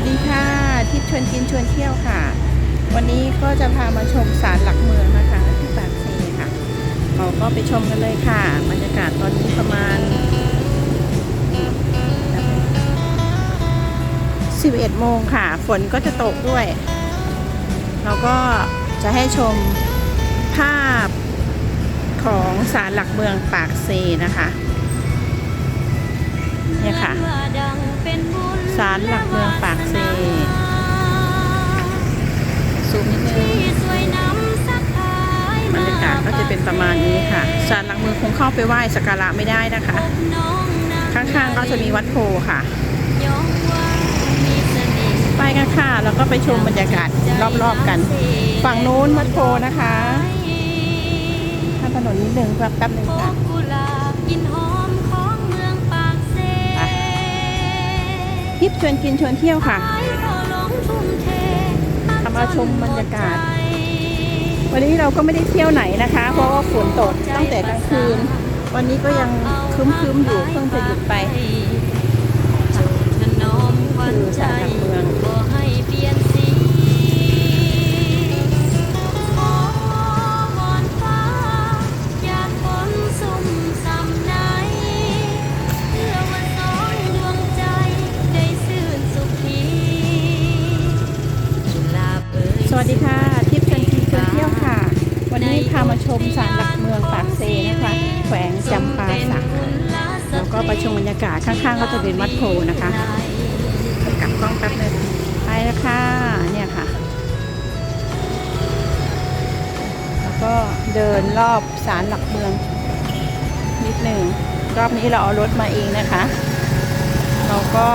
วัสดีค่ะ ทิพย์ชวนกินชวนเที่ยวค่ะ วันนี้ก็จะพามาชมศาลหลักเมืองนะคะที่ปากเซค่ะ เราก็ไปชมกันเลยค่ะบรรยากาศตอนนี้ประมาณ 11 โมงค่ะ ฝนก็จะตกด้วย เราก็จะให้ชมภาพของศาลหลักเมืองปากเซนะคะ เนี่ยค่ะ ศาลหลักเมืองปากเซซูมนิดนึงบรรยากาศก็จะเป็นประมาณนี้ค่ะศาลหลักเมืองคงเข้าไปไหว้สักการะไม่ได้นะคะ ข้างๆก็จะมีวัดโพค่ะ ไปกันค่ะ แล้วก็ไปชมบรรยากาศรอบๆกัน ฝั่งนู้นวัดโพนะคะข้ามถนนนิดนึงแป๊บๆนึงค่ะ ทิปชวนกินชวนเที่ยวค่ะทำมาชมบรรยากาศ วันนี้เราก็ไม่ได้เที่ยวไหนนะคะ เพราะว่าฝนตกตั้งแต่กลางคืน วันนี้ก็ยังครึ้มๆอยู่เพิ่งจะหยุดไปคือศาลหลักเมือง นี้พามาชมศาลหลักเมืองปากเซนะคะ แขวงจำปาสักแล้วก็ไปชมบรรยากาศข้างๆ ก็จะเป็นวัดโพนะคะกลับกล้องแป๊บนึงไปแล้วค่ะเนี่ยค่ะ แล้วก็เดินรอบศาลหลักเมือง นิดหนึ่งรอบนี้เราเอารถมาเองนะคะ เราก็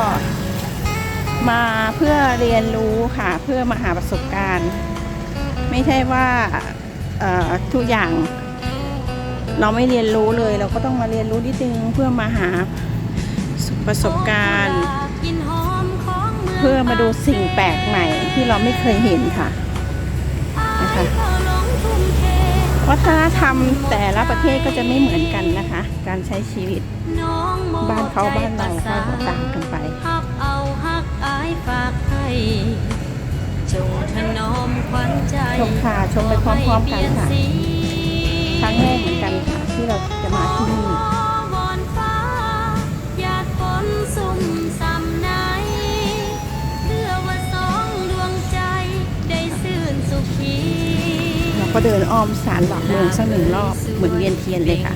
มาเพื่อเรียนรู้ค่ะ เพื่อมาหาประสบการณ์ ไม่ใช่ว่า ทุกอย่าง เราไม่เรียนรู้เลย เราก็ต้องมาเรียนรู้นิดนึงเพื่อมาหาประสบการณ์ เพื่อมาดูสิ่งแปลกใหม่ที่เราไม่เคยเห็นค่ะนะคะวัฒนธรรมแต่ละประเทศก็จะไม่เหมือนกันนะคะ การใช้ชีวิต บ้านเขาบ้านเราก็ต่างกันไป จงถนอมขวัญใจชมค่ะชมไปพร้อมๆกันค่ะขอให้เปลี่ยสีครั้งแรกเหมือนกันค่ะที่เราจะมาที่นี่ขอวอนฟ้าหยาดฝนสุ่มส่ำไหนเพื่อว่าสองดวงใจได้ซื่นสุขีเราก็เดินอ้อมศาลหลักเมืองสักหนึ่งรอบเหมือนเวียนเทียนเลยค่ะ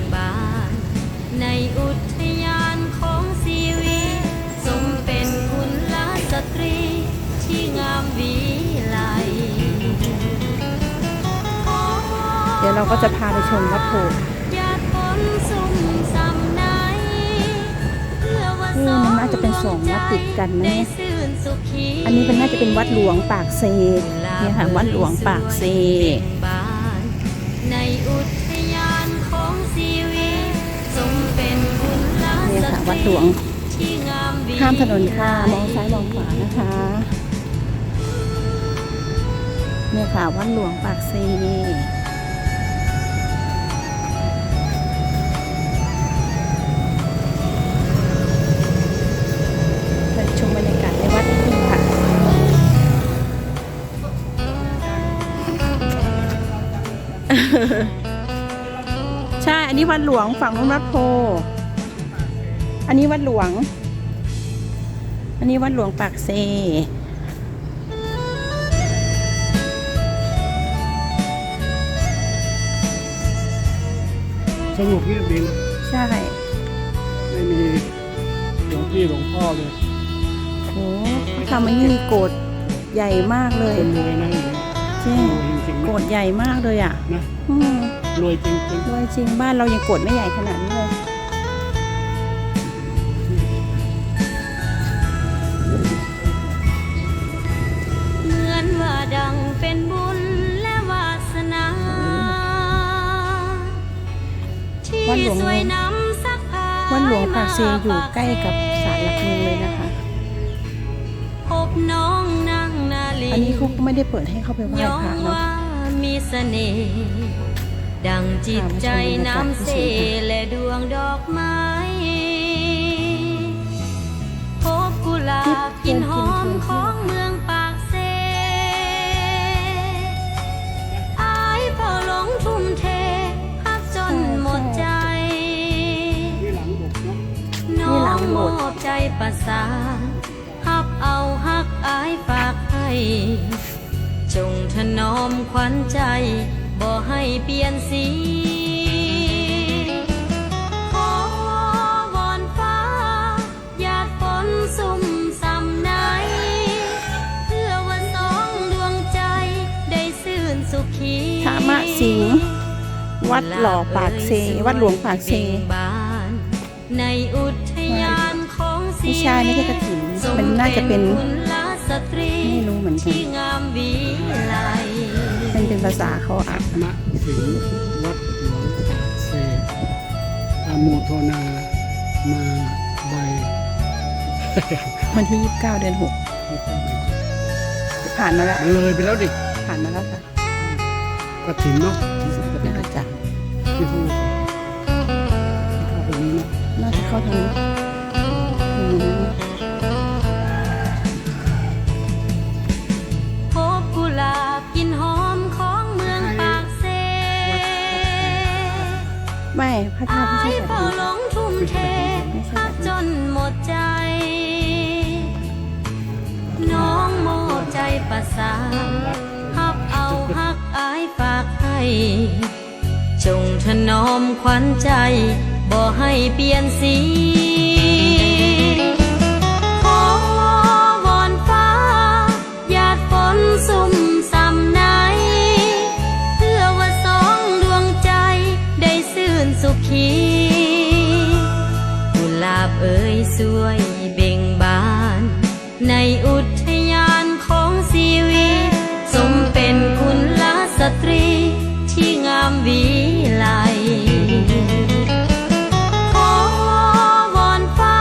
เดี๋ยวเราก็จะพาไปชมวัดโพธิ์หยาดฝนสุ่มส่ำไหนเพื่อว่านี่มันน่าจะเป็นสองวัดติดกันนะได้เนี่ยซื่นสุขีอันนี้เป็นน่าจะเป็นวัดหลวงปากเซเนี่ยค่ะวัดหลวงปากเซบานในอุทยานของชีวิตสมเป็นคุณลเนี่ยสค่ะตวัดหลรีวงที่งามวิข้ามถนนค่ะ มองซ้ายมองขวานะคะเนี่ยค่ะวัดหลวงปากเซ ใช่ อันนี้วัดหลวงฝั่งนู้นวัดโพ อันนี้วัดหลวง อันนี้วัดหลวงปากเซสงบเงียบดีนะใช่ไม่มีหลวงพี่หลวงพ่อเลยโหทำอันนี้มีโกดใหญ่มากเลย คนรวยนะอย่างเงี้ยจริงรวย จริงๆโกนะดใหญ่มากเลยอะนะอืมรวยจริงรวยจริงบ้านเรายังโกดไม่ใหญ่ขนาดนี้เลยเหมือนว่าดังเป็นบุญและวาสนาที่วัดหลวงสวยน้ำสักพาวัดหลวงปากเซอยู่ใกล้กับศาลหลักเมืองเลยนะคะ พบน้องนางนาลีอันนี้เขาก็ไม่ได้เปิดให้เข้าไปไหว้ย้อพระมเนาะว่า มีเสน่ห์ดังจิตใจน้ำเสและดวงดอกไม้พบกุหลาบกินหอมของเมืองปากเซอายพอหลงทุ่มเทพักจนหมดใจ น้องหมดใจประสานฮับเอาฮักอายฝากให้ จงถนอมขวัญใจ บ่ให้เปลี่ยนสีขอวอนฟ้าหยาดฝนสุ่มสำไหน เพื่อว่าสองดวงใจได้ซื่นสุขีธรรมสิงห์วัดหล่อปากเซ วัดหลวงปากเซบ่งบานในอุทยานของสีไม่ใช่ไม่ใช่กระถิ่นมันน่าจะเป็นสมกุล สตรีไม่รู้เหมือนกันที่งามวิไลมันเป็นภาษาเขาอะมะสิงห์วัดหลวงเซอาโมโทนามาใบวันที่29เดือน6ผ่านมาแล้วเลยไปแล้วดิ ผ่านมาแล้วค่ะกระถิ่นเนาะน่าจะที่พูดเข้าตรงนี้เนาะน่าจะเข้าทางนี้ เทพักจนหมดใจ น้องโมใจประสานฮับเอาฮักอายฝากให้ จงถนอมขวัญใจ บ่ให้เปลี่ยนสี สวยเบ่งบาน ในอุทยานของชีวิตสมเป็นคุณลสตรี ที่งามวิไลขอวอนฟ้า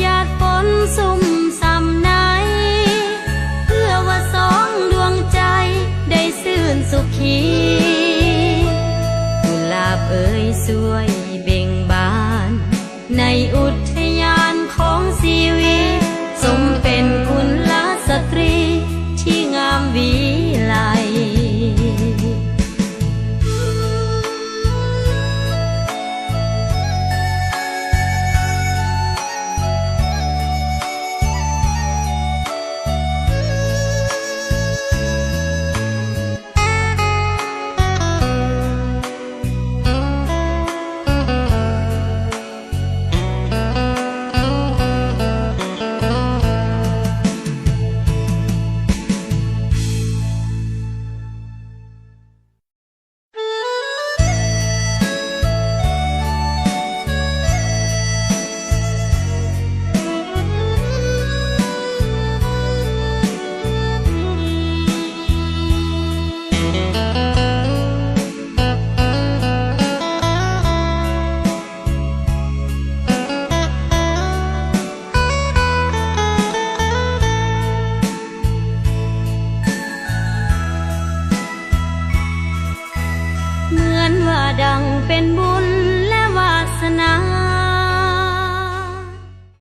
หยาฝนสุ่มสำไหนเพื่อว่าสองดวงใจได้ซื่นสุขีกุหลาบเอ่ยสวยเบ่งบาน ในอุท